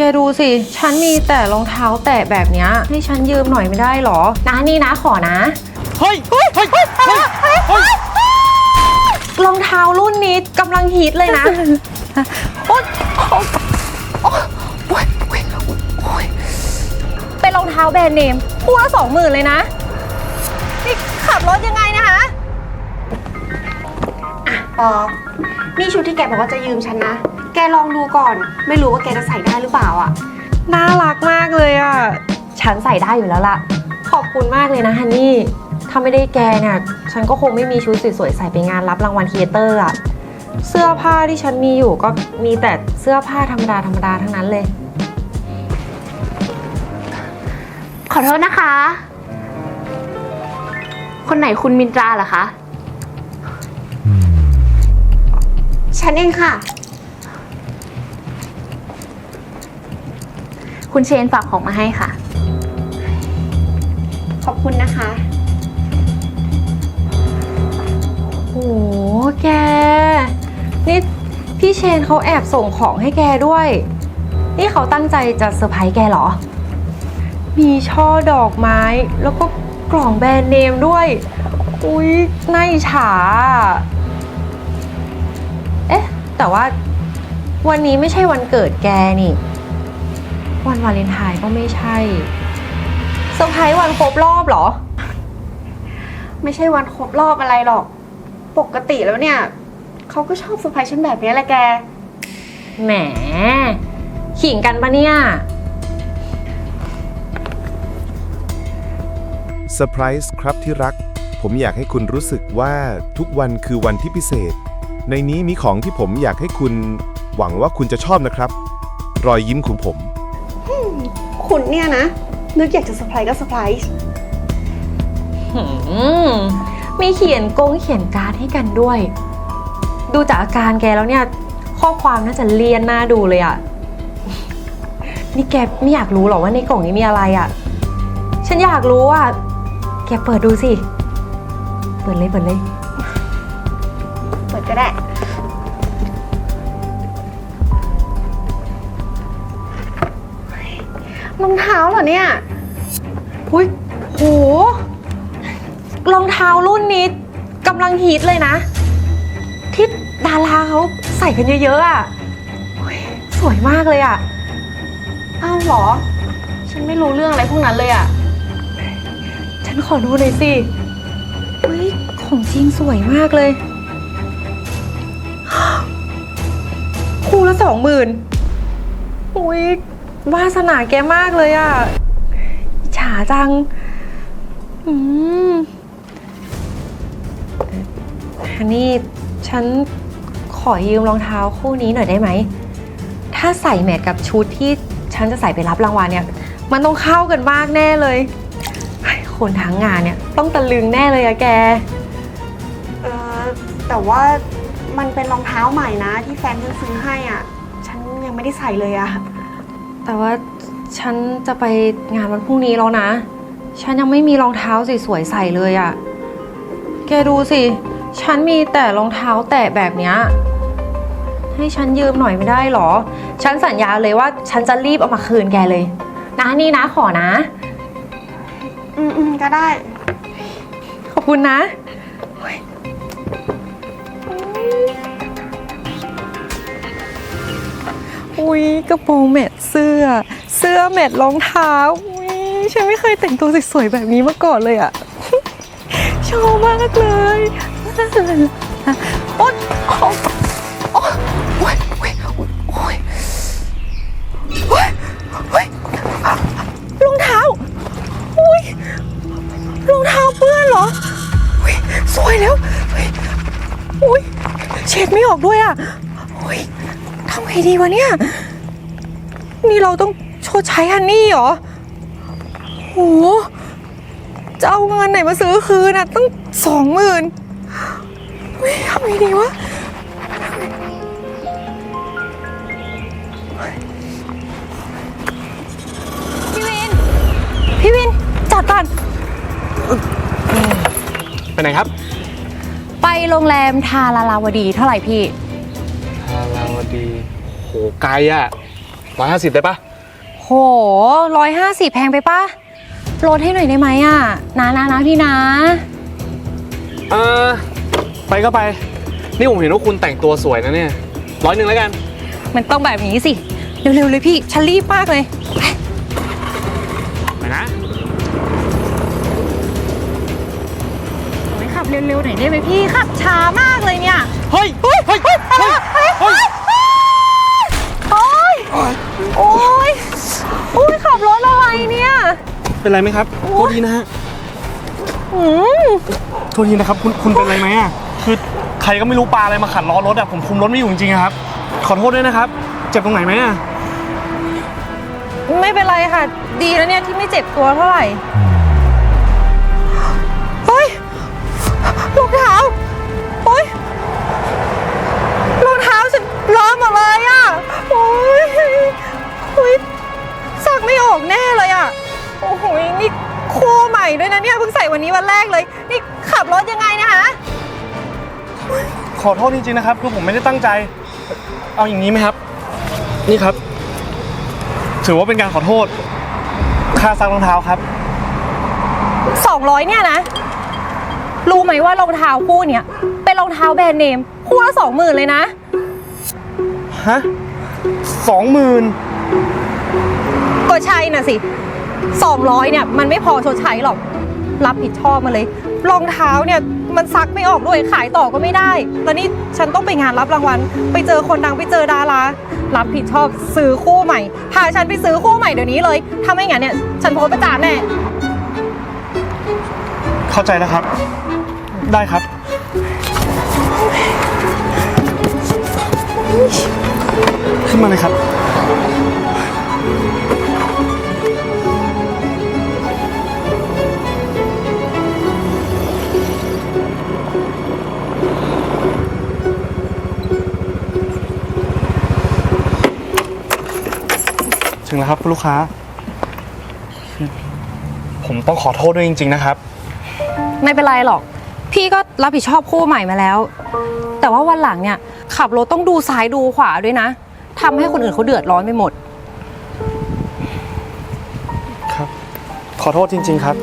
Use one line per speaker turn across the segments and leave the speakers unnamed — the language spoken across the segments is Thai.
แกดูสิ ฉันมีแต่รองเท้าแตะแบบเนี้ยให้ฉันยืมหน่อยไม่ได้หรอ นะนี่นะขอนะ
เฮ้ย เฮ้ย เฮ้ย เฮ้ย
รองเท้ารุ่นนี้กำลังฮิตเลยนะโอ๊ยโอ๊ยโอ๊ยโอ๊ยโอ๊ยโอ๊ยเป็นรองเท้าแบรนด์เนมคู่ละสองหมื่นเลยนะ นี่ขับรถยังไงนะคะ
ปอนี่ชุดที่แกบอกว่าจะยืมฉันนะ แกลองดูก่อน ไม่รู้ว่าแกจะใส่ได้หรือเปล่าอะ
น่ารักมากเลยอะ ฉันใส่ได้อยู่แล้วล่ะ ขอบคุณมากเลยนะฮันนี่ ถ้าไม่ได้แกเนี่ยฉันก็คงไม่มีชุดสวยๆใส่ไปงานรับรางวัลครีเอเตอร์อะ เสื้อผ้าที่ฉันมีอยู่ก็มีแต่เสื้อผ้าธรรมดาธรรมดาทั้งนั้นเลย
ขอโทษนะคะ คนไหนคุณมินตราเหรอคะ ฉันเองค่ะ คุณเชนฝากของมาให้ค่ะ ขอบคุณนะคะ
โหแก นี่พี่เชนเขาแอบส่งของให้แกด้วย นี่เขาตั้งใจจะเซอร์ไพรส์แกเหรอ มีช่อดอกไม้แล้วก็กล่องแบรนด์เนมด้วย อุ๊ยน่าอิจฉาอะเอ๊ะ แต่ว่าวันนี้ไม่ใช่วันเกิดแกนี่ วันวาเลนไทน์ก็ไม่ใช่เซอร์ไพรส์วันครบรอบเหรอ
ไม่ใช่วันครบรอบอะไรหรอก ปกติแล้วเนี่ย เขาก็ชอบเซอร์ไพรส์ฉันแบบนี้แหละแก
แหม ขิงกันปะเนี่ย
เซอร์ไพรส์ครับที่รัก ผมอยากให้คุณรู้สึกว่าทุกวันคือวันที่พิเศษ ในนี้มีของที่ผมอยากให้คุณ หวังว่าคุณจะชอบนะครับ รอยยิ้มของผม
คุณเนี่ยนะ นึกอยากจะเซอร์ไพรส์ก็เซอร์ไพรส์
หืมมีเขียนกงเขียนการ์ดให้กันด้วย ดูจากอาการแกแล้วเนี่ย ข้อความน่าจะเลียนหน้าดูเลยอะนี่แกไม่อยากรู้หรอว่าในกล่องนี้มีอะไรอะฉันอยากรู้อะแกเปิดดูสิ เปิดเลยเปิดเลย
เปิดก็ได้ รองเท้าเหรอเนี่ย
อุ้ยโหรองเท้ารุ่นนี้กำลังฮิตเลยนะ ที่ดาราเขาใส่กันเยอะๆอะโอ้ยสวยมากเลยอะ
อ้าวเหรอ ฉันไม่รู้เรื่องอะไรพวกนั้นเลยอะ
ฉันขอดูหน่อยสิเฮ้ยของจริงสวยมากเลย คู่ละสองหมื่นอุ้ย วาสนาแกมากเลยอะอิจฉาจัง อืมฮันนี่ฉันขอยืมรองเท้าคู่นี้หน่อยได้ไหม ถ้าใส่แมทกับชุดที่ฉันจะใส่ไปรับรางวัลเนี่ย มันต้องเข้ากันมากแน่เลย คนทั้งงานเนี่ยต้องตะลึงแน่เลยอะแก
เออแต่ว่ามันเป็นรองเท้าใหม่นะ ที่แฟนฉันซื้อให้อะ ฉันยังไม่ได้ใส่เลยอะ
แต่ว่าฉันจะไปงานวันพรุ่งนี้แล้วนะ ฉันยังไม่มีรองเท้าสวยๆใส่เลยอะแกดูสิ ฉันมีแต่รองเท้าแตะแบบเนี้ย ให้ฉันยืมหน่อยไม่ได้หรอ ฉันสัญญาเลยว่าฉันจะรีบเอามาคืนแกเลย นะนี่นะขอนะ
อืมอืมก็ได้
ขอบคุณนะ อุ้ยกระโปรงแมทเเสื้อ เสื้อเม็ดรองเท้าฉันไม่เคยแต่งตัวสวยๆแบบนี้มาก่อนเลยอะชอบมากเลยโอ๊ยโอ๊ยโอ๊ยโอ๊ยโอ๊ยโอ๊ยโอ๊ยรองเท้าอุ้ยรองเท้าเปื้อนเหรออุ้ยสวยแล้วอุ้ยเช็ดไม่ออกด้วยอะอุ้ยทำไงดีวะเนี่ย นี่เราต้องชดใช้ฮันนี่เหรอโหจะเอาเงินไหนมาซื้อคืนอะตั้งสองหมื่นอุ้ยทำไงดีวะพี่วิน พี่วินจอดก่อน
ไปไหนครับ
ไปโรงแรมทาราลาวดีเท่าไหร่พี่
ทาราวดีโหไกลอะ ร้อยห้าสิบได้ปะ
โหร้อยห้าสิบแพงไปปะลดให้หน่อยได้ไหมอะนะนะนะพี่นะ
เออไปก็ไป นี่ผมเห็นว่าคุณแต่งตัวสวยนะเนี่ยร้อยหนึ่งแล้วกัน
มันต้องแบบนี้สิ เร็วๆเลยพี่ฉันรีบมากเลย
ไปนะ
โอ้ยขับเร็วๆหน่อยได้ไหมพี่ขับช้ามากเลยเนี่ย
เฮ้ย เฮ้ย เฮ้ย เฮ้ย เฮ้ย
โอ้ย โอ้ยโอ้ยขับรถอะไรเนี่ย
เป็นไรไหมครับโทษทีนะฮะ
อืม
โทษทีนะครับคุณคุณเป็นไรไหมอะคือใครก็ไม่รู้ปลาอะไรมาขัดล้อรถอะผมคุมรถไม่อยู่จริงๆอะครับ ขอโทษด้วยนะครับ เจ็บตรงไหนไหมอะ
ไม่เป็นไรค่ะ ดีแล้วเนี่ยที่ไม่เจ็บตัวเท่าไหร่ เฮ้ยรองเท้า วันนี้วันแรกเลย นี่ขับรถยังไงเนะคะ
ขอโทษจริงๆนะครับคือผมไม่ได้ตั้งใจ เอาอย่างนี้ไหมครับ นี่ครับ ถือว่าเป็นการขอโทษ ค่าซักรองเท้าครับ
สองร้อยเนี่ยนะ รู้ไหมว่ารองเท้าคู่เนี้ยเป็นรองเท้าแบรนด์เนม คู่ละสองหมื่นเลยนะ
ฮะสองหมื่น
ก็ใช่น่ะสิสองร้อยเนี่ย มันไม่พอชดใช้หรอก รับผิดชอบมาเลย รองเท้าเนี่ยมันซักไม่ออกด้วยขายต่อก็ไม่ได้ แล้วนี่ฉันต้องไปงานรับรางวัล ไปเจอคนดังไปเจอดารา รับผิดชอบซื้อคู่ใหม่ พาฉันไปซื้อคู่ใหม่เดี๋ยวนี้เลย ถ้าไม่งั้นเนี่ยฉันโพสประจานแน่
เข้าใจแล้วครับ ได้ครับ ขึ้นมาเลยครับ ถึงแล้วครับคุณลูกค้า ผมต้องขอโทษด้วยจริง ๆ นะครับ
ไม่เป็นไรหรอก พี่ก็รับผิดชอบคู่ใหม่มาแล้ว แต่ว่าวันหลังเนี่ยขับรถต้องดูซ้ายดูขวาด้วยนะทำให้คนอื่นเขาเดือดร้อนไปหมด
ครับขอโทษจริง ๆ ครับ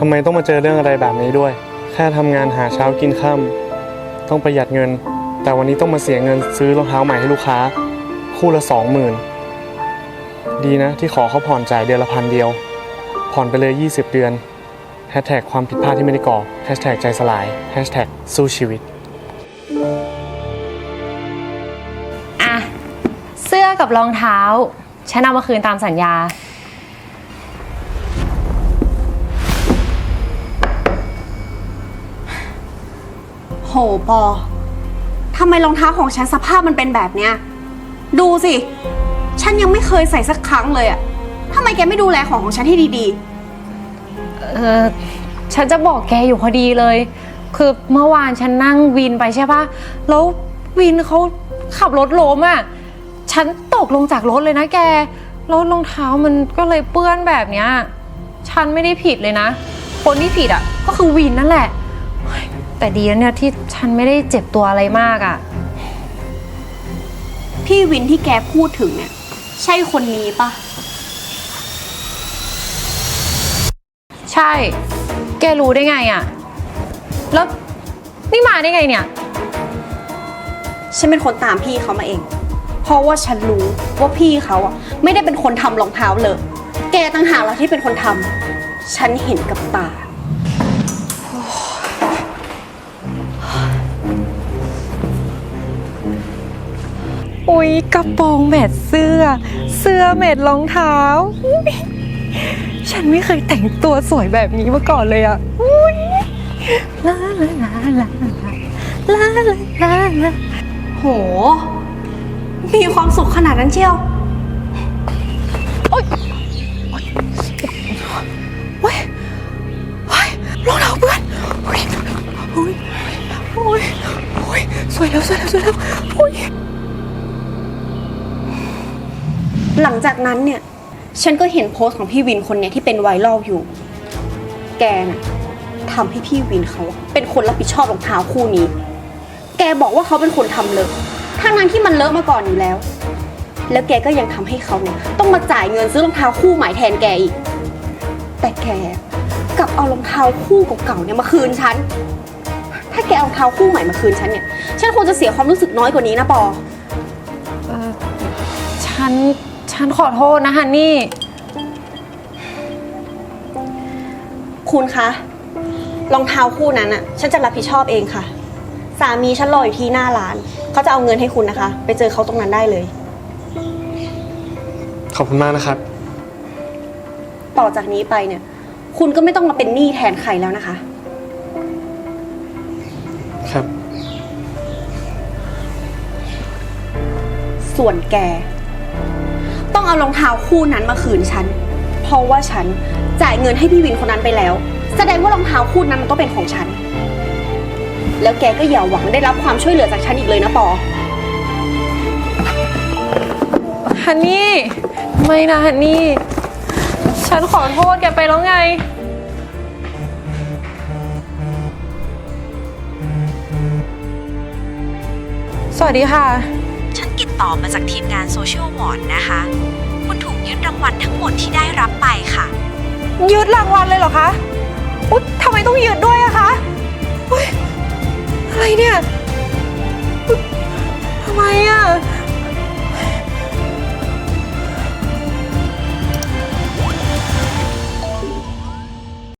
ทำไมต้องมาเจอเรื่องอะไรแบบนี้ด้วย แค่ทำงานหาเช้ากินค่ำต้องประหยัดเงิน แต่วันนี้ต้องมาเสียเงินซื้อรองเท้าใหม่ให้ลูกค้า คู่ละสองหมื่นดีนะที่ขอเขาผ่อนจ่ายเดือนละพันเดียว ผ่อนไปเลย 20 เดือนแฮชแท็กความผิดพลาดที่ไม่ได้ก่อแฮชแท็กใจสลายแฮชแท็กสู้ชีวิต
อะ เสื้อกับรองเท้า ฉันเอามาคืนตามสัญญา
ปอทำไมรองเท้าของฉันสภาพมันเป็นแบบเนี้ย ดูสิ ฉันยังไม่เคยใส่สักครั้งเลยอะทำไมแกไม่ดูแลของของฉันให้ดี
เออฉันจะบอกแกอยู่พอดีเลย คือเมื่อวานฉันนั่งวินไปใช่ปะแล้ววินเขาขับรถล้มอะ ฉันตกลงจากรถเลยนะแก แล้วรองเท้ามันก็เลยเปื้อนแบบเนี้ย ฉันไม่ได้ผิดเลยนะ คนที่ผิดอะ ก็คือวินนั่นแหละ แต่ดีนะเนี่ยที่ฉันไม่ได้เจ็บตัวอะไรมากอะ
ๆพี่วินที่แกพูดถึงเนี่ยใช่คนนี้ปะ
ใช่ แกรู้ได้ไงอะ แล้วนี่มาได้ไงเนี่ย
ฉันเป็นคนตามพี่เขามาเอง เพราะว่าฉันรู้ว่าพี่เขาอะไม่ได้เป็นคนทำรองเท้าเลย แกต่างหากแล้วที่เป็นคนทำฉันเห็นกับตา
อุ๊ยกระโปรงแมทเสื้อ เสื้อแมทรองเท้า ฉันไม่เคยแต่งตัวสวยแบบนี้มาก่อนเลยอะอุ๊ยลาลาลาลาลาลาลาลา
โห มีความสุขขนาดนั้นเชียว
เว้ยเว้ยรองเท้าเพื่อนโอ๊ยอุ๊ยอุ๊ยอุ๊ยสวยแล้วสวยแล้วสวยแล้วโอ๊ย
หลังจากนั้นเนี่ย ฉันก็เห็นโพสต์ของพี่วินคนเนี้ยที่เป็นไวรัลอยู่ แกน่ะทำให้พี่วินเขาเป็นคนรับผิดชอบรองเท้าคู่นี้ แกบอกว่าเขาเป็นคนทำเลอะทั้งนั้นที่มันเลอะมาก่อนอยู่แล้ว แล้วแกก็ยังทำให้เขาเนี่ยต้องมาจ่ายเงินซื้อรองเท้าคู่ใหม่แทนแกอีก แต่แกกลับเอารองเท้าคู่เก่าๆเนี่ยมาคืนฉัน ถ้าแกเอารองเท้าคู่ใหม่มาคืนฉันเนี่ย ฉันคงจะเสียความรู้สึกน้อยกว่านี้นะปอ
เออฉัน ฉันขอโทษนะฮันนี่
คุณคะรองเท้าคู่นั้นอะฉันจะรับผิดชอบเองค่ะ สามีฉันรออยู่ที่หน้าร้าน เขาจะเอาเงินให้คุณนะคะ ไปเจอเขาตรงนั้นได้เลย
ขอบคุณมากนะครับ
ต่อจากนี้ไปเนี่ย คุณก็ไม่ต้องมาเป็นหนี้แทนใครแล้วนะคะ
ครับ
ส่วนแกต้อง เอารองเท้าคู่นั้นมาคืนฉัน เพราะว่าฉันจ่ายเงินให้พี่วินคนนั้นไปแล้ว แสดงว่ารองเท้าคู่นั้นมันก็เป็นของฉัน แล้วแกก็อย่าหวังได้รับความช่วยเหลือจากฉันอีกเลยนะปอ
ฮันนี่ ไม่นะฮันนี่ ฉันขอโทษแกไปแล้วไง สวัสดีค่ะ
ต่อมาจากทีมงานโซเชียลวอร์ดนะคะ คุณถูกยึดรางวัลทั้งหมดที่ได้รับไปค่ะ
ยึดรางวัลเลยเหรอคะอุ๊ยทำไมต้องยึดด้วยอะคะอุ๊ยอะไรเนี่ยทำไมอะ